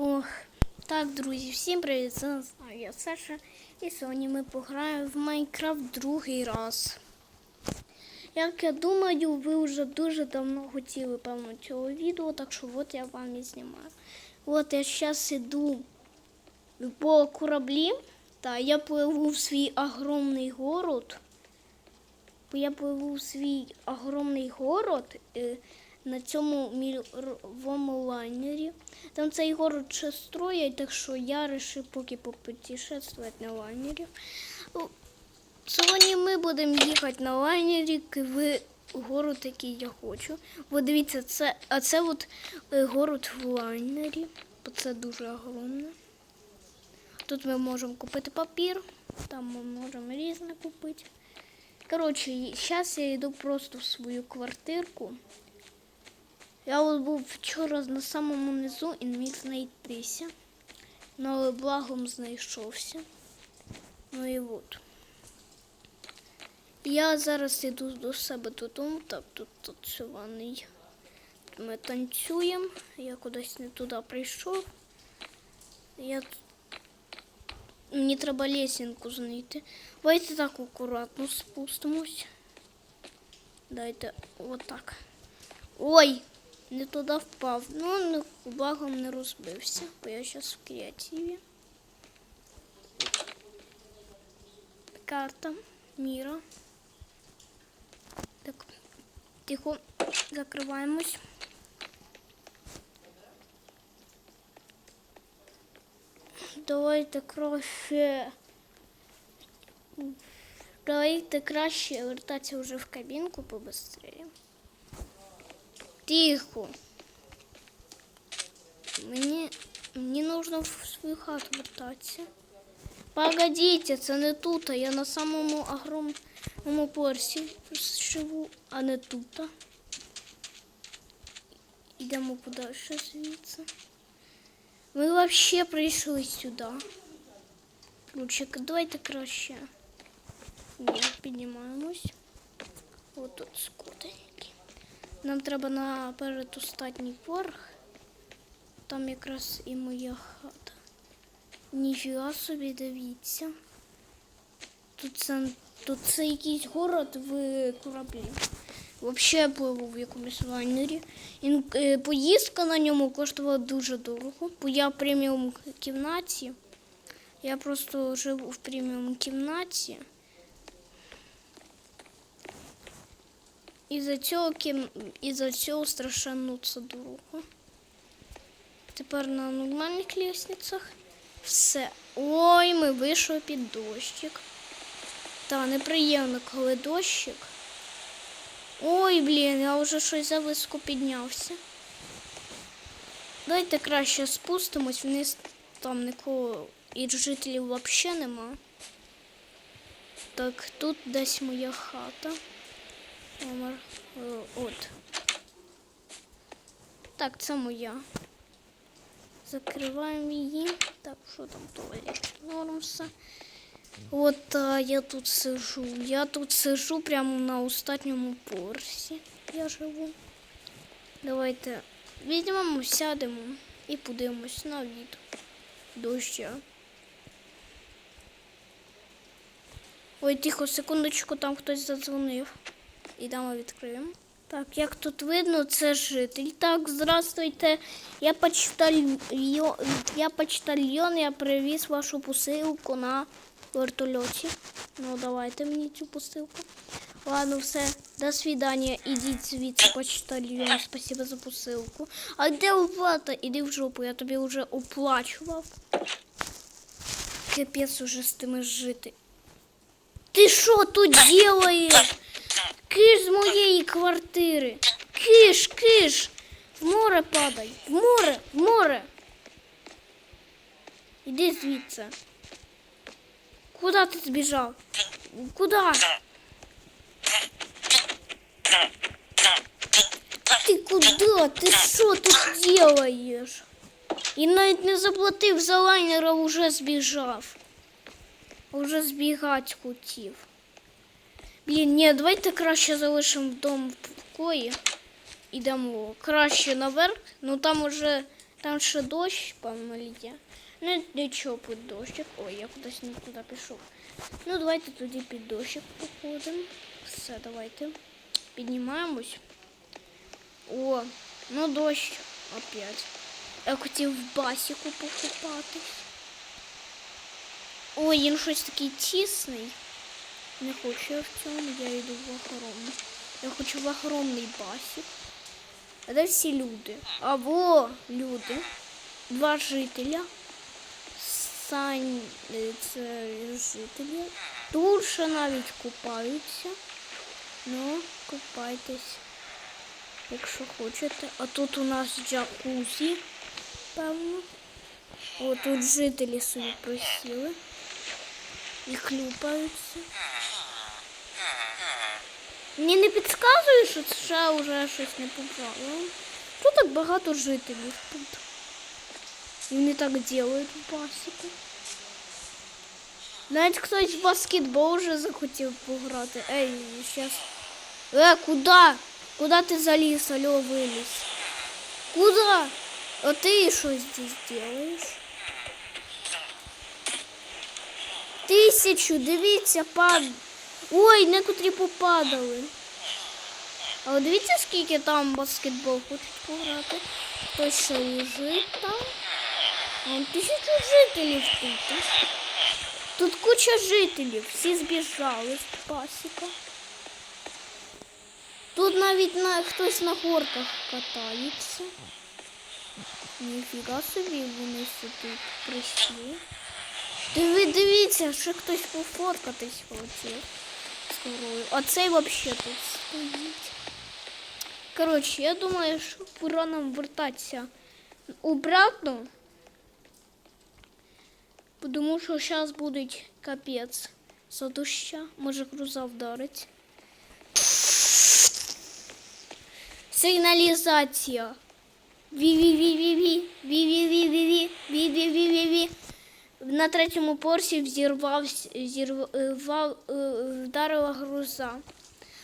Ох, так, друзі, всім привіт! Це я Саша. І сьогодні ми пограємо в Майнкрафт другий раз. Як я думаю, ви вже дуже давно хотіли, певно, цього відео, так що от я вам і знімаю. От я зараз іду по кораблі, та я пливу в свій огромний город. Я пливу в свій огромний город е, на цьому міровому лайнері. Там цей город ще строять, так що я вирішив поки попутешествувати на лайнері. Сьогодні ми будемо їхати на лайнері в город, який я хочу. Бо дивіться, це, а це от е, город в лайнері, це дуже огромне. Тут ми можемо купити папір, там ми можемо різне купити. Коротше, зараз я йду просто в свою квартирку. Я от був вчора на самому низу і не міг знайтися. Ну, але благом знайшовся. Ну і от. Я зараз йду до себе додому, так тут ванний. Ми танцюємо. Я кудись не туди прийшов. Я Мені треба лесінку знайти. Давайте так акуратно спустимось. Дайте отак. Ой, не туди впав. Ну, благом не розбився, бо я зараз в креативі. Карта міра. Так, тихо, закриваємось. Давайте краще. Давайте краще вертатися вже в кабінку побыстрее. Тихо. Мені, мені нужно в свою хату вертатися. Погодите, це не тут, а я на самому огромному порсі живу, а не тут. Йдемо подальше звідси. Ми вообще прийшли сюди. Лучик, давайте краще. Ні, піднімаємось. Ось тут скутенькі. Нам треба на передостатній поверх. Там якраз і моя хата. Ніфіга собі, дивіться. Тут це, тут це якийсь город в кораблі. Взагалі пливу в якомусь лайнері. Е, поїздка на ньому коштувала дуже дорого, бо я в преміум кімнаті. Я просто живу в преміум кімнаті. І за цього, кім... і за цього страшенно це дорого. Тепер на нормальних лісницях все. Ой, ми вийшли під дощик. Та неприємно, коли дощик. Ой, блін, я вже щось зависоко піднявся. Давайте краще спустимось вниз, там нікого і жителів взагалі нема. Так, тут десь моя хата. Номер е, от. Так, це моя. Закриваємо її. Так, що там туалет? Норм все. От а, я тут сижу. Я тут сижу прямо на останньому поверсі. Я живу. Давайте візьмемо, сядемо і подивимось на від доща. Ой, тихо, секундочку, там хтось задзвонив. Ідемо відкриємо. Так, як тут видно, це житель. Так, здравствуйте. Я почтальйон, я почтальйон, я привіз вашу посилку на вертольоті. Ну, давайте мені цю посилку. Ладно, все, до свидання. Ідіть звідси, почтальйон. Спасибо за посилку. А де оплата? Іди в жопу, я тобі вже оплачував. Капець уже з тими жити. Ти що тут делаєш? Киш з моєї квартири. Киш, киш. В море падай. В море, в море. Іди звідси. Куда ти збіжав? Куда? Ти куди? Ти що тут делаєш? І навіть не заплатив за лайнера, вже збіжав. Уже збігати хотів. Блін, ні, давайте краще залишимо вдома в покої. Ідемо краще наверх, ну там уже Там ще дощ, певно, ліє. Ну, нічого під дощик. Ой, я кудись не туди пішов. Ну, давайте тоді під дощик походимо. Все, давайте. Піднімаємось. О, ну дощ опять. Я хотів в басіку покупатись. Ой, він щось такий тісний. Не хочу я в цьому, я йду в охорону. Я хочу в охоронний басік. А де всі люди? Або люди. Два жителя. Сань, е, це жителі. Тут навіть купаються. Ну, купайтесь, якщо хочете. А тут у нас джакузі, певно. О, тут жителі собі присіли і клюпаються. Мені не підказує, що це ще вже щось не поправило. Тут так багато жителів тут. І вони так роблять в басіку. Навіть хтось в баскетбол вже захотів пограти. Ей, щас. Е, куди? Куди ти заліз, алло, виліз? Куда? А ти що здесь делаєш? Тисячу, дивіться, пад. Ой, некоторі попадали. А дивіться, скільки там баскетбол хочуть пограти. Хтось ще лежить там. Вон тисячу жителів тут. Тут куча жителів, всі збіжали з пасіка. Тут навіть на, хтось на горках катається. Ніфіга собі вони сюди прийшли. Диви, дивіться, ще хтось пофоткатись хотів з горою. А цей взагалі тут стоїть. Коротше, я думаю, що пора нам вертатися обратно. Тому що зараз буде капець за доща. Може груза вдарить. Сигналізація. Ві-ві-ві-ві-ві. Ві-ві-ві-ві-ві. Ві-ві-ві-ві-ві. На третьому порсі взірвався, зірвав, е, вдарила груза.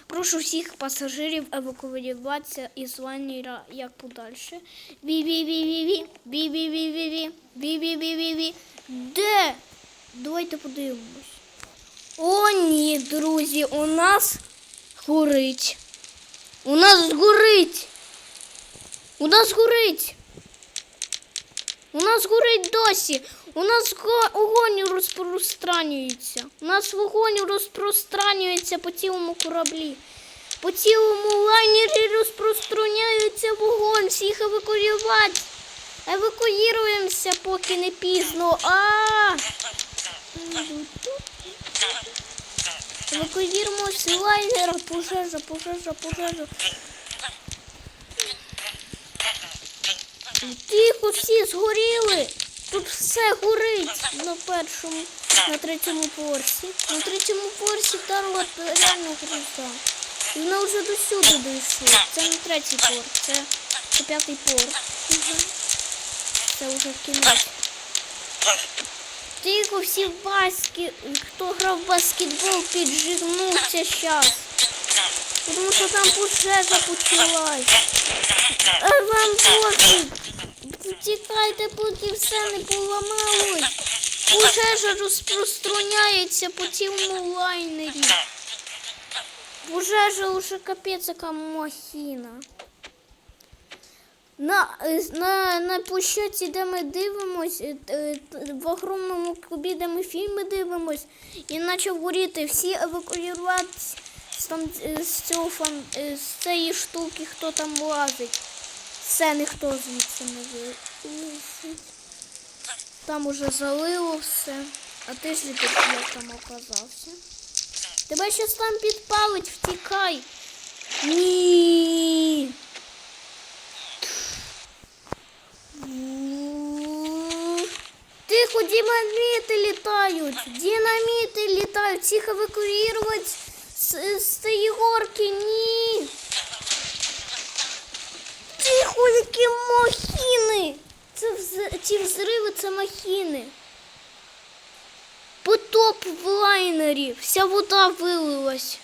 Прошу всіх пасажирів евакуюватися із лайнера як подальше. Ві-ві-ві-ві-ві. Ві-ві-ві-ві-ві. Ві-ві-ві-ві-ві. Де? Давайте подивимось. О, ні, друзі, у нас горить. У нас горить. У нас горить. У нас горить досі. У нас го- огонь розпространюється. У нас вогонь розпространюється по цілому кораблі. По цілому лайнері розпространяється вогонь. Всіх евакуювати. Евакуюємося, поки не пізно. А! Евакуюємося лайнера. Пожежа, пожежа, пожежа. Тихо, всі згоріли. Тут все горить на першому, на третьому поверсі. На третьому поверсі вдарила реально груза. І вона вже до сюди дійшла. Це не третій поверх, це, це п'ятий поверх. Угу. Це вже кінець. Тихо, всі в баскі... Хто грав в баскетбол, піджигнувся зараз. Тому що там пожежа почалась. А вам пофіг. Тікайте, поки все не поламалось. Пожежа розпространяється по цілому лайнері. Пожежа уже капець яка махіна. На, на, на площадці, де ми дивимось, е, е, в огромному клубі, де ми фільми дивимось, і почав горіти. Всі евакуюватися з, з, е, з цієї штуки, хто там лазить. Все, ніхто звідси не вилазить. Там уже залило все. А ти ж як там оказався. Тебе щось там підпалить, втікай. Ні. Тихо, динаміти літають. Динаміти літають. Всіх евакуювати з, з цієї горки. Ні. Які махіни. Це вз... ці взриви, це махіни. Потоп в лайнері. Вся вода вилилась.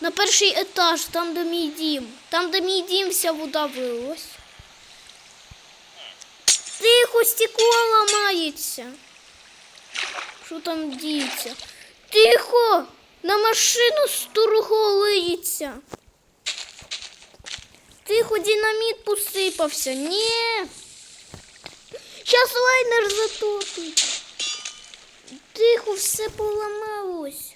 На перший етаж, там, де мій дім. Там, де мій дім, вся вода вилилась. Тихо, стекло ламається. Що там діється? Тихо! На машину сторого лиється. Тихо, динаміт посипався. Ні. Щас лайнер затопить. Тихо, все поламалось.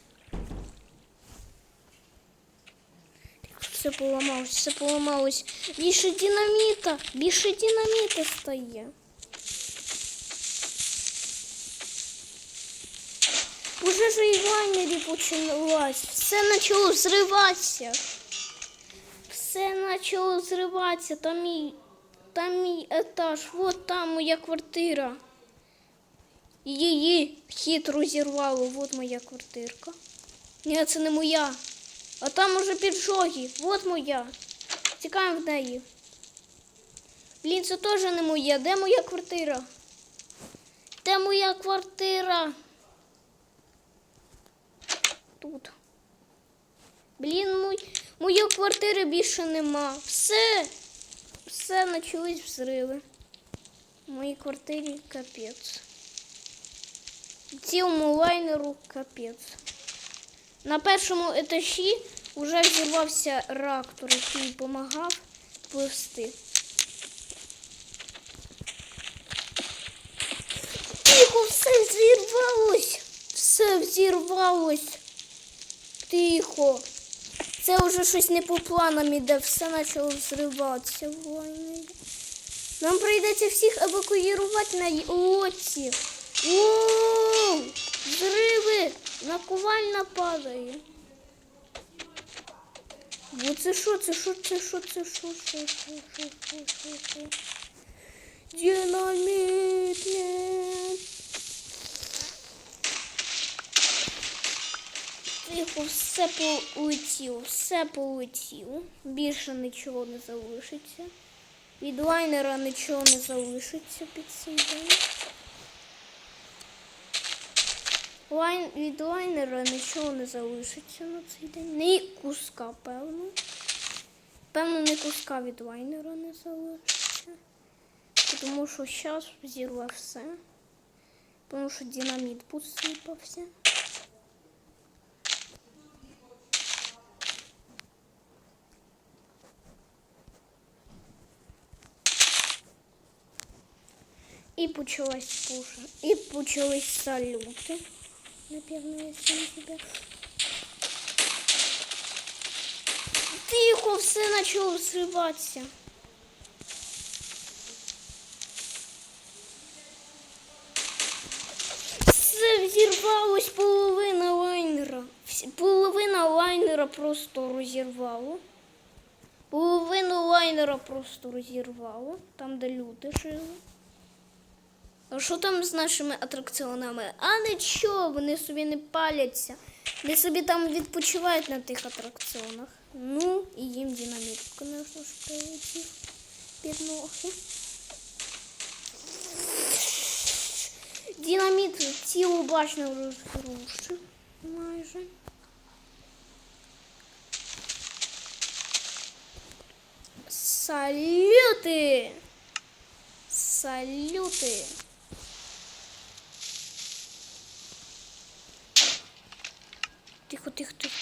Тихо, Все поламалось, все поламалось. Більше динаміта, більше динаміта стає. Пожежа і в лайнері почалась. Все почало зриватися. Все почало зриватися. Там мій, там мій етаж. Вот там моя квартира. Її хід розірвало. Вот моя квартирка. Ні, це не моя. А там уже піджоги. Вот моя. Тікаємо в неї. Блін, це теж не моя. Де моя квартира? Де моя квартира? Тут. Блін, мой, моєї квартири більше нема. Все. Все почались взриви. В моїй квартирі капець. Цілому лайнеру капець. На першому етажі вже взірвався реактор, який допомагав пливсти. Тихо, все взірвалось. Все взірвалось. Тихо. Це вже щось не по планам іде, все почало взриватися в. Нам прийдеться всіх евакуювати на лодці. Воу! Зриви! Наковальна падає. Бо це що, це що, це що, це що, що, що, що, що, що, що? Динамит, нет. Тихо, все полетіло, все полетіло. Більше нічого не залишиться. Від лайнера нічого не залишиться під цей день. Лайн, від лайнера нічого не залишиться на цей день. Ні куска, певно. Певно, не куска від лайнера не залишиться. Тому що зараз взірве все. Тому що динаміт посипався. І почалась пуша. І почались салюти. Напевно, я сам себе. Тихо, все почало зриватися. Все взірвалось половина лайнера. Половина лайнера просто розірвало. Половину лайнера просто розірвало, там, де люди жили. А що там з нашими атракціонами? А нічого, вони собі не паляться. Вони собі там відпочивають на тих атракціонах. Ну, і їм динаміт, звісно ж, прилетів під ноги. Динаміт цілу башню розрушив майже. Салюти! Салюти! Тихо, тихо, тихо.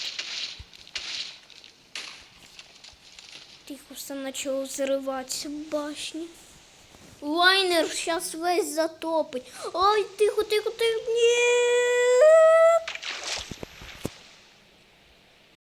Тихо, все почало взриватися башні. Лайнер зараз весь затопить. Ой, тихо, тихо, тихо. Ні!